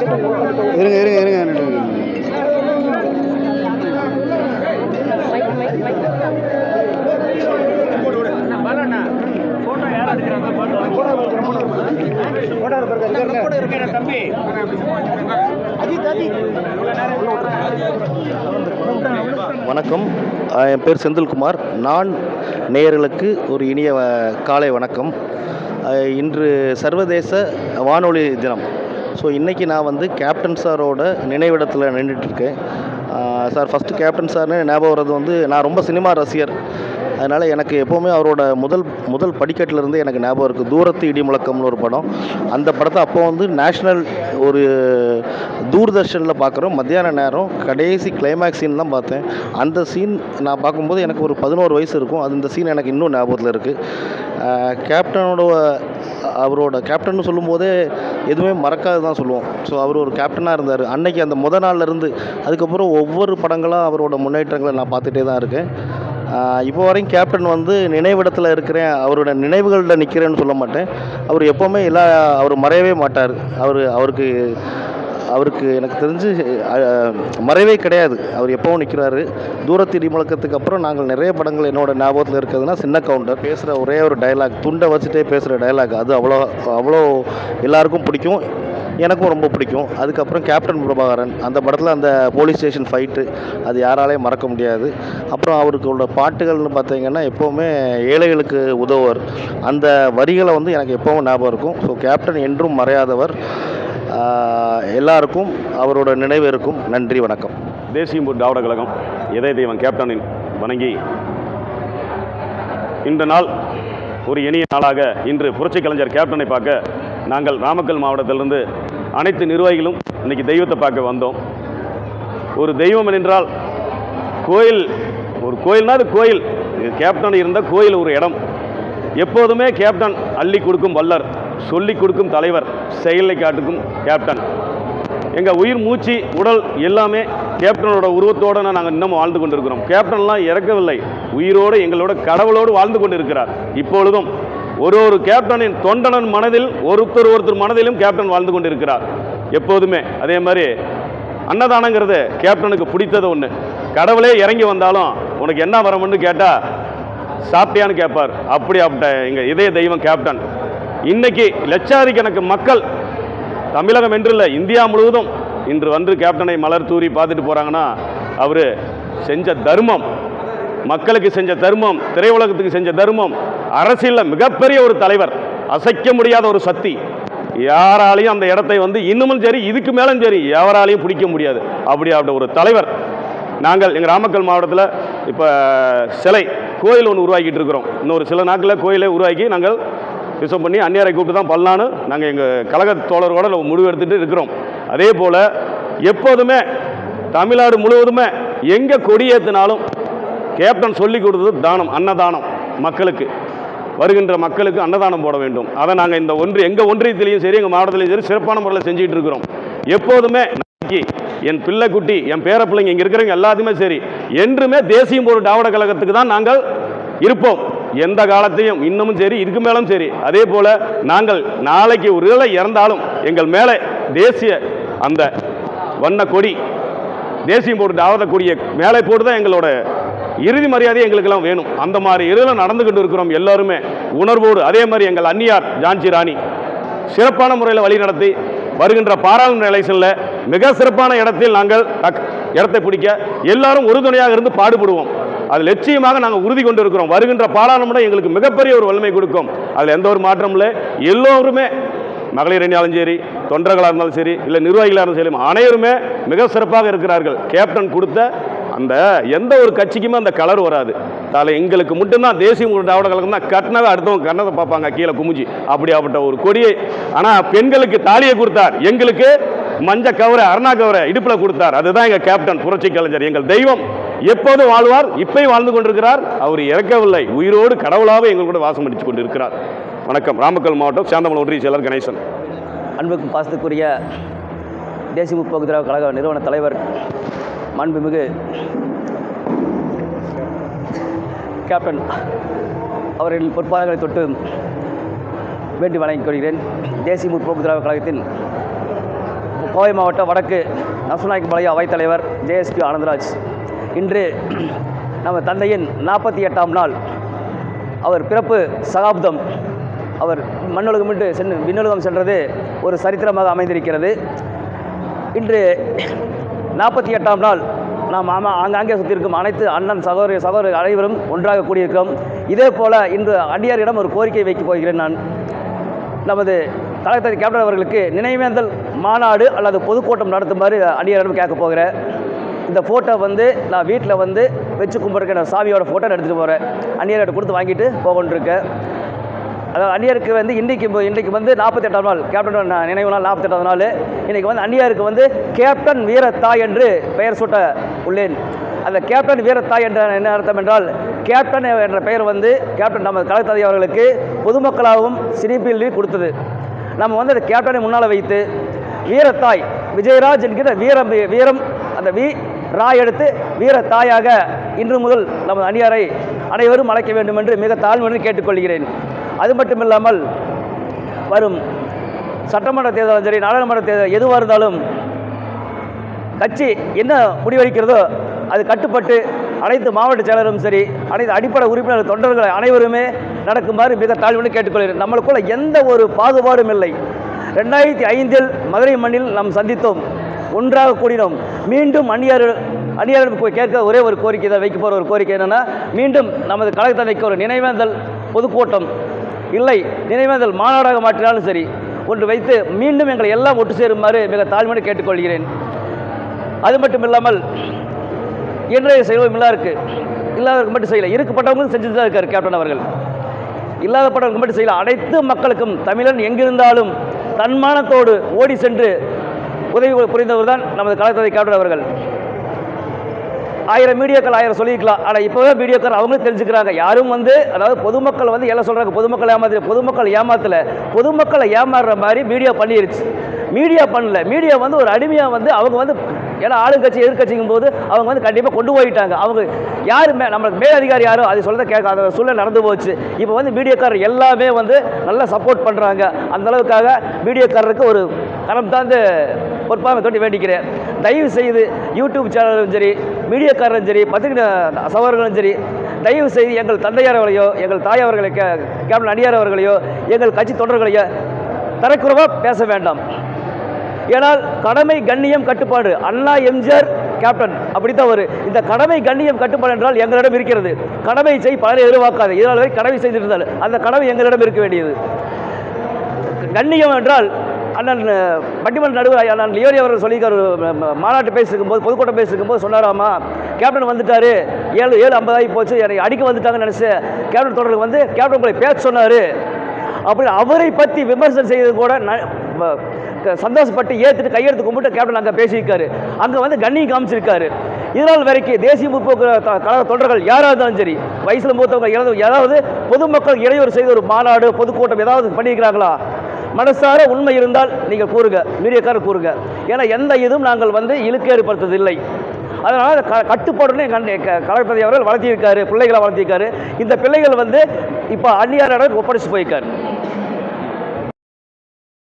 இருங்க இருங்க இருங்க. தம்பி வணக்கம் என் பேர் செந்தில்குமார். நான் நேயர்களுக்கு ஒரு இனிய காலை வணக்கம். இன்று சர்வதேச வானொலி தினம். ஸோ இன்றைக்கி நான் வந்து கேப்டன் சாரோட நினைவிடத்தில் நின்றுட்டுருக்கேன். சார் ஃபஸ்ட்டு கேப்டன் சார்னு ஞாபகம் வர்றது வந்து நான் ரொம்ப சினிமா ரசிகர். அதனால் எனக்கு எப்போவுமே அவரோட முதல் முதல் படிக்கட்டிலேருந்து எனக்கு ஞாபகம் இருக்குது தூரத்து இடி முழக்கம்னு ஒரு படம். அந்த படத்தை அப்போ வந்து நேஷ்னல் ஒரு தூர்தர்ஷனில் பார்க்குறோம் மத்தியான நேரம் கடைசி கிளைமேக்ஸ் சீன் தான் பார்த்தேன். அந்த சீன் நான் பார்க்கும்போது எனக்கு ஒரு பதினோரு வயசு இருக்கும். அது இந்த சீன் எனக்கு இன்னும் ஞாபகத்தில் இருக்குது கேப்டனோட அவரோட கேப்டன் சொல்லும்போதே எதுவுமே மறக்காது தான் சொல்லுவோம். ஸோ அவர் ஒரு கேப்டனாக இருந்தார். அன்னைக்கு அந்த முத நாள்லேருந்து அதுக்கப்புறம் ஒவ்வொரு படங்களாக அவரோட முன்னேற்றங்களை நான் பார்த்துட்டே தான் இருக்கேன் இப்போ வரையும் கேப்டன் வந்து நினைவிடத்தில் இருக்கிறேன். அவரோட நினைவுகளில் நிற்கிறேன்னு சொல்ல மாட்டேன். அவர் எப்போவுமே எல்லா அவர் மறையவே மாட்டார். அவர் அவருக்கு அவருக்கு எனக்கு தெரிஞ்சு மறைவே கிடையாது. அவர் எப்பவும் நிற்கிறாரு தூரத்திடி முழக்கத்துக்கு அப்புறம் நாங்கள் நிறைய படங்கள் என்னோட ஞாபகத்தில் இருக்கிறதுனா சின்ன கவுண்டர் பேசுகிற ஒரே ஒரு டயலாக் துண்டை வச்சுட்டே பேசுகிற டயலாக் அது அவ்வளோ அவ்வளோ எல்லாருக்கும் பிடிக்கும். எனக்கும் ரொம்ப பிடிக்கும். அதுக்கப்புறம் கேப்டன் பிரபாகரன் அந்த படத்தில் அந்த போலீஸ் ஸ்டேஷன் ஃபைட்டு அது யாராலையும் மறக்க முடியாது. அப்புறம் அவருக்கு உள்ள பாட்டுகள்னு பார்த்தீங்கன்னா எப்போவுமே ஏழைகளுக்கு உதவுவர். அந்த வரிகளை வந்து எனக்கு எப்போவும் ஞாபகம் இருக்கும். ஸோ கேப்டன் என்றும் மறையாதவர். எல்லாருக்கும் அவரோட நினைவு இருக்கும் நன்றி வணக்கம். தேசிய திராவிட கழகம் இதய தெய்வம் கேப்டனின் வணங்கி இந்த நாள் ஒரு இனிய நாளாக இன்று புரட்சி கலைஞர் கேப்டனை பார்க்க நாங்கள் நாமக்கல் மாவட்டத்திலிருந்து அனைத்து நிர்வாகிகளும் இன்றைக்கி தெய்வத்தை பார்க்க வந்தோம். ஒரு தெய்வம் என்றால் கோயில் ஒரு கோயில்னா அது கோயில். கேப்டன் இருந்த கோயில் ஒரு இடம். எப்போதுமே கேப்டன் அள்ளி கொடுக்கும் வல்லர். சொல்லிக் கொடுக்கும் தலைவர் செயலை காட்டுக்கும் கேப்டன் எங்கள் உயிர் மூச்சு உடல் எல்லாமே கேப்டனோட உருவத்தோடு நாங்கள் இன்னமும் வாழ்ந்து கொண்டிருக்கிறோம். கேப்டன்லாம் இறக்கவில்லை. உயிரோடு எங்களோட கடவுளோடு வாழ்ந்து கொண்டு இருக்கிறார் இப்பொழுதும் ஒரு ஒரு கேப்டனின் தொண்டனன் மனதில் ஒருத்தர் ஒருத்தர் மனதிலும் கேப்டன் வாழ்ந்து கொண்டு இருக்கிறார் எப்போதுமே அதே மாதிரி அன்னதானங்கிறது கேப்டனுக்கு பிடித்தது ஒன்று கடவுளே இறங்கி வந்தாலும் உனக்கு என்ன வரமுன்னு கேட்டால் சாப்பிட்டியான்னு கேட்பார். அப்படி அப்பட்ட எங்கள் இதய தெய்வம் கேப்டன் இன்னைக்கு லட்சாதிக்கணக்கு மக்கள் தமிழகம் என்றில்லை இந்தியா முழுவதும் இன்று வந்து கேப்டனை மலர் தூரி பார்த்துட்டு போகிறாங்கன்னா அவர் செஞ்ச தர்மம் மக்களுக்கு செஞ்ச தர்மம் திரையுலகத்துக்கு செஞ்ச தர்மம் அரசியலில் மிகப்பெரிய ஒரு தலைவர் அசைக்க முடியாத ஒரு சக்தி. யாராலையும் அந்த இடத்தை வந்து இன்னமும் சரி இதுக்கு மேலும் சரி யாராலையும் பிடிக்க முடியாது. அப்படி அப்படி ஒரு தலைவர். நாங்கள் எங்கள் நாமக்கல் மாவட்டத்தில் இப்போ சிலை கோயில் ஒன்று உருவாக்கிட்டு இருக்கிறோம். இன்னொரு சில நாட்களில் கோயிலை உருவாக்கி நாங்கள் ரிசர்வ் பண்ணி அந்நியாரை கூப்பிட்டு தான் பண்ணலான்னு நாங்கள் எங்கள் கழக தோழரோட முடிவு எடுத்துகிட்டு இருக்கிறோம். அதே போல் எப்போதுமே தமிழ்நாடு முழுவதுமே எங்கே கொடியேற்றினாலும் கேப்டன் சொல்லி கொடுத்தது தானம் அன்னதானம் மக்களுக்கு. வருகின்ற மக்களுக்கு அன்னதானம் போட வேண்டும். அதை நாங்கள் இந்த ஒன்று எங்கள் ஒன்றியத்திலையும் சரி எங்கள் மாவட்டத்திலையும் சரி சிறப்பான முறையில் செஞ்சுட்டு இருக்கிறோம். எப்போதுமே நாளைக்கு என் பிள்ளைக்குட்டி என் பேர பிள்ளைங்க இங்கே இருக்கிறவங்க எல்லாத்துக்குமே சரி. என்றுமே தேசியம் ஒரு டாவட கழகத்துக்கு தான் நாங்கள் இருப்போம். எந்த காலத்தையும் இன்னமும் சரி இதுக்கு மேலும் சரி. அதே போல் நாங்கள் நாளைக்கு ஒரு இறந்தாலும் எங்கள் மேலே தேசிய அந்த வண்ண கொடி தேசியம் போட்டு ஆவத மேலே போட்டு தான் எங்களோட இறுதி மரியாதை எங்களுக்கெல்லாம் வேணும். அந்த மாதிரி இதில் நடந்து கொண்டு இருக்கிறோம் எல்லாருமே. உணர்வோடு அதே மாதிரி எங்கள் அன்னியார் ஜான்சி ராணி சிறப்பான முறையில் வழி நடத்தி வருகின்ற பாராளுமன்ற எலெக்ஷனில் மிக சிறப்பான இடத்தில் நாங்கள் இடத்தை பிடிக்க எல்லாரும் உறுதுணையாக இருந்து பாடுபடுவோம். அது லட்சியமாக நாங்கள் உறுதி கொண்டு இருக்கிறோம் வருகின்ற பாராளுமன்றம் எங்களுக்கு மிகப்பெரிய ஒரு வலிமை கொடுக்கும். அதில் எந்த ஒரு மாற்றமும் இல்லை. எல்லோருமே மகளிர் அணியாலும் சரி தொண்டர்களாக இருந்தாலும் சரி இல்லை நிர்வாகிகளாக இருந்தாலும் சரி அனைவருமே மிக சிறப்பாக இருக்கிறார்கள். கேப்டன் கொடுத்த அந்த எந்த ஒரு கட்சிக்குமே அந்த கலர் வராது. அதில் எங்களுக்கு மட்டும்தான் தேசிய திராவிட கழகம் தான் கட்டினவே அடுத்தவங்க கண்ணதை பார்ப்பாங்க கீழே குமிஞ்சி. அப்படியாப்பட்ட ஒரு கொடியை. ஆனால் பெண்களுக்கு தாலியை கொடுத்தார். எங்களுக்கு மஞ்ச கவரை அருணா கவரை இடுப்பில் கொடுத்தார். அதுதான் எங்கள் கேப்டன் புரட்சி கலைஞர். எங்கள் தெய்வம். எப்போதும் வாழ்வார்? இப்பயும் வாழ்ந்து கொண்டிருக்கிறார். அவர் இறக்கவில்லை. உயிரோடு கடவுளாக எங்கள் கூட வாசம் அடித்து கொண்டிருக்கிறார். வணக்கம். ராமக்கல் மாவட்டம் சேந்தமலை ஒன்றிய செயலர் கணேசன். அன்புக்கும் பாசத்துக்குரிய தேசிய முற்போக்கு திராவிட கழக நிறுவன தலைவர் மாண்புமிகு கேப்டன் அவர்களின் பொற்பாதங்களை தொட்டு வேண்டி வழங்கிக் கொள்கிறேன். தேசிய முற்போக்கு திராவிட கழகத்தின் கோவை மாவட்ட வடக்கு நசுநாயக் பாளைய அவைத்தலைவர் ஜேஎஸ்பி ஆனந்தராஜ். இன்று நம்ம தந்தையின் நாற்பத்தி எட்டாம் நாள். அவர் பிறப்பு சகாப்தம். அவர் மண்ணுலகமிட்டு சென்று விண்ணுலகம் சென்றது ஒரு சரித்திரமாக அமைந்திருக்கிறது. இன்று நாற்பத்தி எட்டாம் நாள் நாம் ஆமா ஆங்காங்கே சுற்றிருக்கும் அனைத்து அண்ணன் சகோதரி சகோதரி அனைவரும் ஒன்றாக கூடியிருக்கிறோம். இதே போல் இன்று அடியாரிடம் ஒரு கோரிக்கை வைக்கப் போகிறேன் நான். நமது கலெக்டர் கேப்டன் அவர்களுக்கு நினைவேந்தல் மாநாடு அல்லது பொதுக்கூட்டம் நடத்துமாறு அடியாரிடம் கேட்க போகிறேன். இந்த ஃபோட்டோ வந்து நான் வீட்டில் வந்து வச்சு கும்பிட்ருக்கேன் நான் சாமியோட ஃபோட்டோ எடுத்துகிட்டு போகிறேன் அந்நியர்கிட்ட கொடுத்து வாங்கிட்டு போகணுருக்கேன் அதாவது அந்நியருக்கு வந்து இன்றைக்கு இன்றைக்கு வந்து நாற்பத்தெட்டாம் நாள். கேப்டன் நினைவு நாள் நாற்பத்தெட்டாம் நாள். இன்றைக்கி வந்து அந்நியருக்கு வந்து கேப்டன் வீரத்தாய் என்று பெயர் சூட்ட உள்ளேன். அந்த கேப்டன் வீரத்தாய் என்ற என்ன அர்த்தம் என்றால் கேப்டன் என்ற பெயர் வந்து கேப்டன் நம்ம கலகத்தாதி அவர்களுக்கு பொதுமக்களாகவும் சினிபீல்டி கொடுத்தது. நம்ம வந்து அந்த கேப்டனை முன்னால் வைத்து வீரத்தாய் விஜயராஜ் என்கிற வீரம் வீரம் அந்த வி ராய் எடுத்து வீர தாயாக இன்று முதல் நமது அணியாரை அனைவரும் அழைக்க வேண்டும் என்று மிக தாழ்வுடன் கேட்டுக்கொள்கிறேன். அது மட்டும் இல்லாமல் வரும் சட்டமன்ற தேர்தலும் சரி நாடாளுமன்ற தேர்தல் எதுவாக இருந்தாலும் கட்சி என்ன முடிவெடுக்கிறதோ அது கட்டுப்பட்டு அனைத்து மாவட்ட செயலரும் சரி அனைத்து அடிப்படை உறுப்பினர் தொண்டர்கள் அனைவருமே நடக்குமாறு மிக தாழ்வுன்னு கேட்டுக்கொள்கிறேன். நம்மளுக்குள்ள எந்த ஒரு பாகுபாடும் இல்லை. ரெண்டாயிரத்தி ஐந்தில் மதுரை மண்ணில் நாம் சந்தித்தோம். ஒன்றாக கூடினோம். மீண்டும் அந்நியர் அந்நியரிடம் கேட்க ஒரே ஒரு கோரிக்கை தான் வைக்க போகிற ஒரு கோரிக்கை என்னென்னா மீண்டும் நமது கழகத்தந்தைக்கு ஒரு நினைவேந்தல் பொதுக்கூட்டம். இல்லை நினைவேந்தல் மாநாடாக மாற்றினாலும் சரி ஒன்று வைத்து மீண்டும் எங்களை எல்லாம் ஒட்டு சேருமாறு மிக தாழ்மையோடு கேட்டுக்கொள்கிறேன். அது மட்டும் இல்லாமல் இன்றைய செல்வம் இருக்குது இல்லாதவருக்கு மட்டும் செய்யலை. இருக்கப்பட்டவங்களும் செஞ்சு தான் இருக்கார் கேப்டன் அவர்கள். இல்லாதப்பட்டவர்களுக்கு மட்டும் செய்யலை. அனைத்து மக்களுக்கும் தமிழன் எங்கிருந்தாலும் தன்மானத்தோடு ஓடி சென்று உதவி புரிந்தவர் தான் நமது கலாச்சார கேப்டன் அவர்கள். ஆயிரம் மீடியாக்கள் ஆயிரம் சொல்லியிருக்கலாம். ஆனால் இப்போவே மீடியாக்கள் அவங்களும் தெரிஞ்சுக்கிறாங்க. யாரும் வந்து அதாவது பொதுமக்கள் வந்து எல்லாம் சொல்கிறாங்க பொதுமக்கள் ஏமாத்து பொதுமக்கள் ஏமாத்தல பொதுமக்களை ஏமாறுற மாதிரி மீடியா பண்ணிருச்சு. மீடியா பண்ணல. மீடியா வந்து ஒரு அடிமையாக வந்து அவங்க வந்து ஏன்னா ஆளுங்கட்சி எதிர்கட்சிங்கும் போது அவங்க வந்து கண்டிப்பாக கொண்டு போயிட்டாங்க. அவங்க யார் மே நம்மளுக்கு மேலதிகாரி யாரோ அதை சொல்ல கேட்க அந்த சூழ்நிலை நடந்து போச்சு. இப்போ வந்து மீடியாக்காரர் எல்லாமே வந்து நல்லா சப்போர்ட் பண்ணுறாங்க அந்த அளவுக்காக மீடியாக்காரருக்கு ஒரு கரம் தாழ்ந்து பொறுப்பாக தொட்டி வேண்டிக்கிறேன். தயவு செய்து யூடியூப் சேனலும் சரி மீடியாக்காரரும் சரி பத்திரிகை சகோதரர்களும் சரி தயவு செய்து எங்கள் தந்தையார் அவர்களையோ எங்கள் தாய் கே கேப்டன் அடியார் அவர்களையோ எங்கள் கட்சி தொண்டர்களையோ தரக்குறவாக பேச வேண்டாம். ஏனால் கடமை கண்ணியம் கட்டுப்பாடு. அண்ணா எம்ஜிஆர் கேப்டன். அப்படித்தான் ஒரு இந்த கடமை கண்ணியம் கட்டுப்பாடு என்றால் எங்களிடம் இருக்கிறது. கடமை செய் பலரை எதிர்பார்க்காது. இதனால் வரை கடமை செய்திருந்தால் அந்த கடமை எங்களிடம் இருக்க வேண்டியது. கண்ணியம் என்றால் அண்ணன் பட்டிமன்ற நடுவர் அண்ணன் லியோரி அவர்கள் சொல்லியிருக்காரு ம- மாநாட்டு பேசிருக்கும் போது பொதுக்கூட்டம் பேசிருக்கும் போது சொன்னாராமா கேப்டன் வந்துட்டாரு ஏழு ஏழு ஐம்பதாகி போச்சு என்னை அடிக்க வந்துட்டாங்கன்னு நினச்சி கேப்டன் தொடர்கள் வந்து கேப்டன் உங்களை பேச சொன்னார். அப்படி அவரை பற்றி விமர்சனம் செய்தது கூட சந்தோஷப்பட்டு ஏற்றுட்டு கையெழுத்து கும்பிட்டு கேப்டன் அங்கே பேசியிருக்காரு. அங்கே வந்து கண்ணியம் காமிச்சிருக்காரு. இதனால் வரைக்கும் தேசிய முற்போக்கு கழக தொண்டர்கள் யாராக இருந்தாலும் சரி வயசில் மூத்தவங்க இறந்து ஏதாவது பொதுமக்கள் இடையூறு செய்த ஒரு மாநாடு பொதுக்கூட்டம் ஏதாவது பண்ணியிருக்கிறாங்களா? மனசார உண்மை இருந்தால் நீங்கள் கூறுங்க மீடியக்காரர் கூறுங்க. ஏன்னா எந்த இதுவும் நாங்கள் வந்து இழுக்கேற்படுத்ததில்லை. அதனால் க கட்டுப்பாடுன்னு கண் கலப்பதி அவர்கள் வளர்த்தியிருக்காரு பிள்ளைகளை வளர்த்திருக்காரு இந்த பிள்ளைகள் வந்து இப்போ அந்நியாரிடம் ஒப்படைச்சு போயிருக்காரு.